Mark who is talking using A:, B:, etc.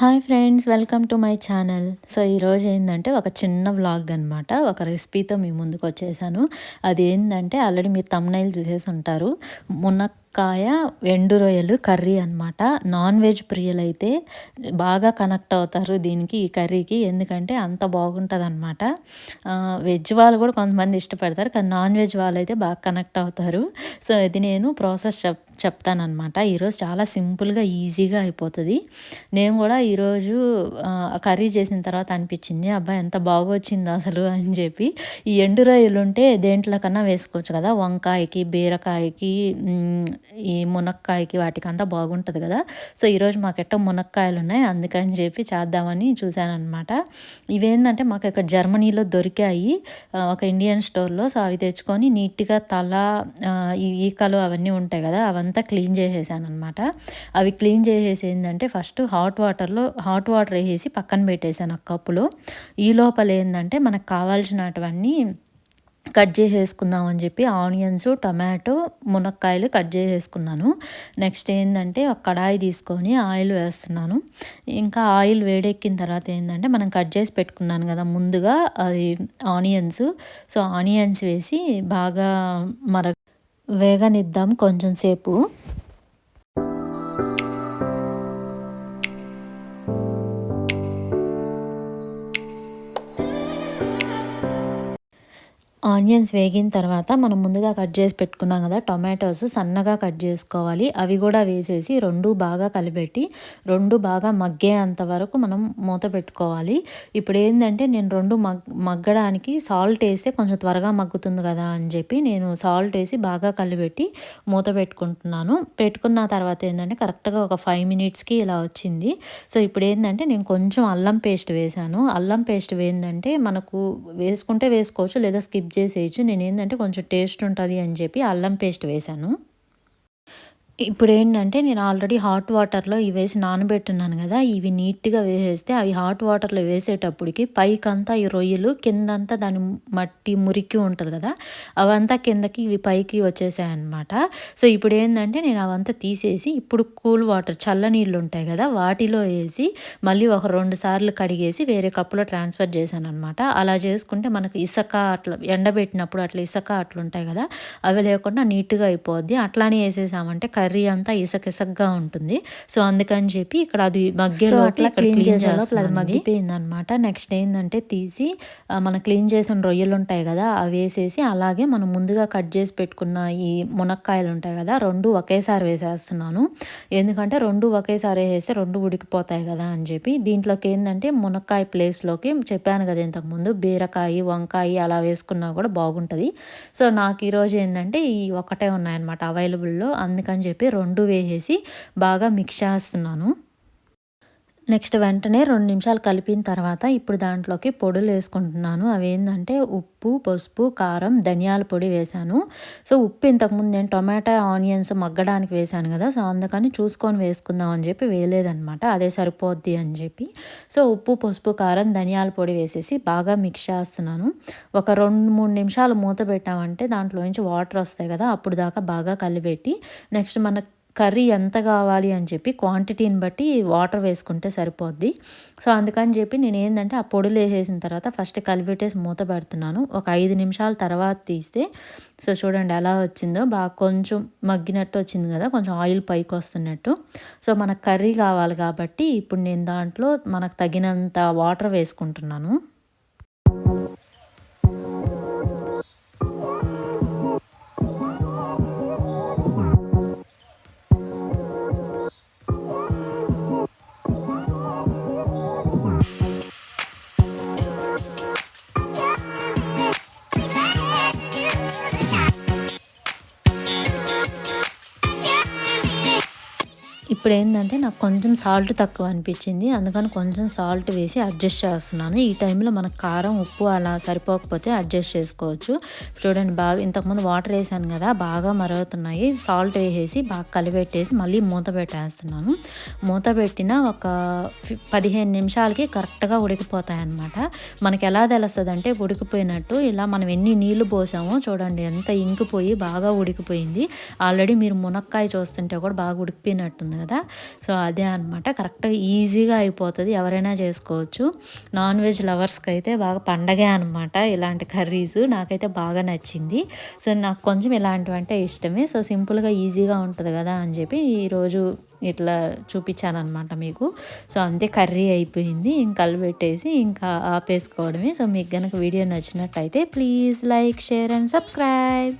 A: Hi friends welcome to my channel. So ఈరోజు ఏంటంటే ఒక చిన్న వ్లాగ్ అనమాట ఒక రెసిపీతో మీ ముందుకు వచ్చేసాను అది ఏంటంటే ఆల్రెడీ మీరు తమ్నైల్ చూసేసి ఉంటారు కాయ ఎండు రొయ్యలు కర్రీ అనమాట నాన్ వెజ్ ప్రియులు అయితే బాగా కనెక్ట్ అవుతారు దీనికి ఈ కర్రీకి. ఎందుకంటే అంత బాగుంటుంది అనమాట వెజ్ వాళ్ళు కూడా కొంతమంది ఇష్టపడతారు కానీ నాన్ వెజ్ వాళ్ళు అయితే బాగా కనెక్ట్ అవుతారు. సో ఇది నేను ప్రాసెస్ చెప్ చెప్తానమాట ఈరోజు చాలా సింపుల్గా ఈజీగా అయిపోతుంది. నేను కూడా ఈరోజు కర్రీ చేసిన తర్వాత అనిపించింది అబ్బాయి ఎంత బాగొచ్చింది అసలు అని చెప్పి. ఈ ఎండు రొయ్యలు ఉంటే దేంట్లో కన్నా వేసుకోవచ్చు కదా వంకాయకి బీరకాయకి ఈ మునక్కాయకి వాటికంతా బాగుంటుంది కదా. సో ఈరోజు మాకు మునక్కాయలు ఉన్నాయి అందుకని చెప్పి చేద్దామని చూశానమాట ఇవేంటంటే మాకు ఇక్కడ జర్మనీలో దొరికాయి. ఒక ఇండియన్ స్టోర్లో. సో అవి తెచ్చుకొని నీట్గా తల ఈ ఈకలు అవన్నీ ఉంటాయి కదా. అవంతా క్లీన్ చేసేసాను అనమాట అవి క్లీన్ చేసేసి ఏంటంటే ఫస్ట్ హాట్ వాటర్లో హాట్ వాటర్ వేసేసి పక్కన పెట్టేశాను ఆ కప్పులో. ఈ లోపల ఏంటంటే మనకు కావాల్సినటువన్నీ కట్ చేసేసుకుందాం అని చెప్పి ఆనియన్స్ టమాటో మునక్కాయలు కట్ చేసేసుకున్నాను. నెక్స్ట్ ఏంటంటే ఒక కడాయి తీసుకొని ఆయిల్ వేస్తున్నాను. ఇంకా ఆయిల్ వేడెక్కిన తర్వాత ఏంటంటే మనం కట్ చేసి పెట్టుకున్నాను కదా ముందుగా అది ఆనియన్స్. సో ఆనియన్స్ వేసి బాగా మర వేగనిద్దాం కొంచెం సేపు. ఆనియన్స్ వేగిన తర్వాత మనం ముందుగా కట్ చేసి పెట్టుకున్నాం కదా టొమాటోస్ సన్నగా కట్ చేసుకోవాలి. అవి కూడా వేసేసి రెండు బాగా కలిపెట్టి రెండు బాగా మగ్గేంత వరకు మనం మూత పెట్టుకోవాలి. ఇప్పుడు ఏంటంటే నేను రెండు మగ్ మగ్గడానికి సాల్ట్ వేస్తే కొంచెం త్వరగా మగ్గుతుంది కదా అని చెప్పి నేను సాల్ట్ వేసి బాగా కలిపెట్టి మూత పెట్టుకుంటున్నాను. పెట్టుకున్న తర్వాత ఏంటంటే కరెక్ట్గా ఒక ఫైవ్ మినిట్స్కి ఇలా వచ్చింది. సో ఇప్పుడు ఏంటంటే నేను కొంచెం అల్లం పేస్ట్ వేసాను అల్లం పేస్ట్ ఏంటంటే మనకు వేసుకుంటే వేసుకోవచ్చు లేదా స్కిప్ చేసేయచ్చు. నేను ఏంటంటే కొంచెం టేస్ట్ ఉంటుంది అని చెప్పి అల్లం పేస్ట్ వేశాను. ఇప్పుడు ఏంటంటే నేను ఆల్రెడీ హాట్ వాటర్లో ఇవి వేసి నానబెట్టున్నాను కదా ఇవి నీట్గా వేసేస్తే అవి హాట్ వాటర్లో వేసేటప్పటికి పైకంతా ఈ రొయ్యలు కిందంతా దాని మట్టి మురికి ఉంటుంది కదా అవంతా కిందకి ఇవి పైకి వచ్చేసాయి అనమాట సో ఇప్పుడు ఏంటంటే నేను అవంతా తీసేసి ఇప్పుడు కూల్ వాటర్ చల్ల నీళ్ళు ఉంటాయి కదా వాటిలో వేసి మళ్ళీ ఒక రెండు సార్లు కడిగేసి వేరే కప్పులో ట్రాన్స్ఫర్ చేశాను అనమాట అలా చేసుకుంటే మనకు ఇసుక అట్లా ఎండబెట్టినప్పుడు అట్లా ఇసుక అట్లుంటాయి కదా అవి లేకుండా నీట్గా అయిపోద్ది. అట్లానే వేసేసామంటే కర్రీ అంతా ఇసక ఇసకగా ఉంటుంది. సో అందుకని చెప్పి ఇక్కడ అది మగ్గేలో అట్లా క్లీన్ చేసే అది మగ్గిపోయింది అనమాట నెక్స్ట్ ఏంటంటే తీసి మనం క్లీన్ చేసిన రొయ్యలు ఉంటాయి కదా అవి వేసేసి అలాగే మనం ముందుగా కట్ చేసి పెట్టుకున్న ఈ మునక్కాయలు ఉంటాయి కదా రెండు ఒకేసారి వేసేస్తున్నాను. ఎందుకంటే రెండు ఒకేసారి వేసేస్తే రెండు ఉడికిపోతాయి కదా అని చెప్పి దీంట్లోకి ఏంటంటే మునక్కాయ ప్లేస్లోకి చెప్పాను కదా ఇంతకుముందు బీరకాయ వంకాయ అలా వేసుకున్నా కూడా బాగుంటుంది. సో నాకు ఈరోజు ఏంటంటే ఈ ఒకటే ఉన్నాయన్నమాట అవైలబుల్లో అందుకని చెప్పి చెప్పి రెండు వేసేసి బాగా మిక్స్ చేస్తున్నాను. నెక్స్ట్ వెంటనే రెండు నిమిషాలు కలిపిన తర్వాత ఇప్పుడు దాంట్లోకి పొడులు వేసుకుంటున్నాను. అవి ఏంటంటే ఉప్పు పసుపు కారం ధనియాల పొడి వేశాను. సో ఉప్పు ఇంతకుముందు నేను టొమాటో ఆనియన్స్ మగ్గడానికి వేశాను కదా సో అందుకని చూసుకొని వేసుకుందాం అని చెప్పి వేయలేదనమాట అదే సరిపోద్ది అని చెప్పి. సో ఉప్పు పసుపు కారం ధనియాల పొడి వేసేసి బాగా మిక్స్ చేస్తున్నాను. ఒక రెండు మూడు నిమిషాలు మూత పెట్టామంటే దాంట్లో నుంచి వాటర్ వస్తాయి కదా అప్పుడు దాకా బాగా కలిపెట్టి నెక్స్ట్ మనకు కర్రీ ఎంత కావాలి అని చెప్పి క్వాంటిటీని బట్టి వాటర్ వేసుకుంటే సరిపోద్ది. సో అందుకని చెప్పి నేను ఏంటంటే ఆ పొడులు వేసేసిన తర్వాత ఫస్ట్ కలిపెట్టేసి మూత పెడుతున్నాను. ఒక ఐదు నిమిషాల తర్వాత తీస్తే సో చూడండి ఎలా వచ్చిందో బాగా కొంచెం మగ్గినట్టు వచ్చింది కదా కొంచెం ఆయిల్ పైకి వస్తున్నట్టు. సో మనకు కర్రీ కావాలి కాబట్టి ఇప్పుడు నేను దాంట్లో మనకు తగినంత వాటర్ వేసుకుంటున్నాను. ఇప్పుడు ఏంటంటే నాకు కొంచెం సాల్ట్ తక్కువ అనిపించింది. అందుకని కొంచెం సాల్ట్ వేసి అడ్జస్ట్ చేస్తున్నాను. ఈ టైంలో మనకు కారం ఉప్పు అలా సరిపోకపోతే అడ్జస్ట్ చేసుకోవచ్చు. చూడండి బాగా ఇంతకుముందు వాటర్ వేసాను కదా బాగా మరుగుతున్నాయి. సాల్ట్ వేసేసి బాగా కలిపెట్టేసి మళ్ళీ మూత పెట్టేస్తున్నాను. మూత పెట్టిన ఒక పదిహేను నిమిషాలకి కరెక్ట్గా ఉడికిపోతాయి అన్నమాట మనకి ఎలా తెలుస్తుంది అంటే ఉడికిపోయినట్టు ఇలా మనం ఎన్ని నీళ్ళు పోసామో చూడండి ఎంత ఇంకిపోయి బాగా ఉడికిపోయింది. ఆల్రెడీ మీరు మునక్కాయ చూస్తుంటే కూడా బాగా ఉడికిపోయినట్టుంది కదా. సో అదే అనమాట కరెక్ట్గా ఈజీగా అయిపోతుంది. ఎవరైనా చేసుకోవచ్చు. నాన్ వెజ్ లవర్స్కి అయితే బాగా పండగే అనమాట ఇలాంటి కర్రీస్ నాకైతే బాగా నచ్చింది. సో నాకు కొంచెం ఇలాంటివి అంటే ఇష్టమే. సో సింపుల్గా ఈజీగా ఉంటుంది కదా అని చెప్పి ఈరోజు ఇట్లా చూపించాను అనమాట మీకు. సో అంతే కర్రీ అయిపోయింది. ఇంకా పెట్టేసి ఇంకా ఆపేసుకోవడమే. సో మీకు కనుక వీడియో నచ్చినట్టయితే please like share and subscribe.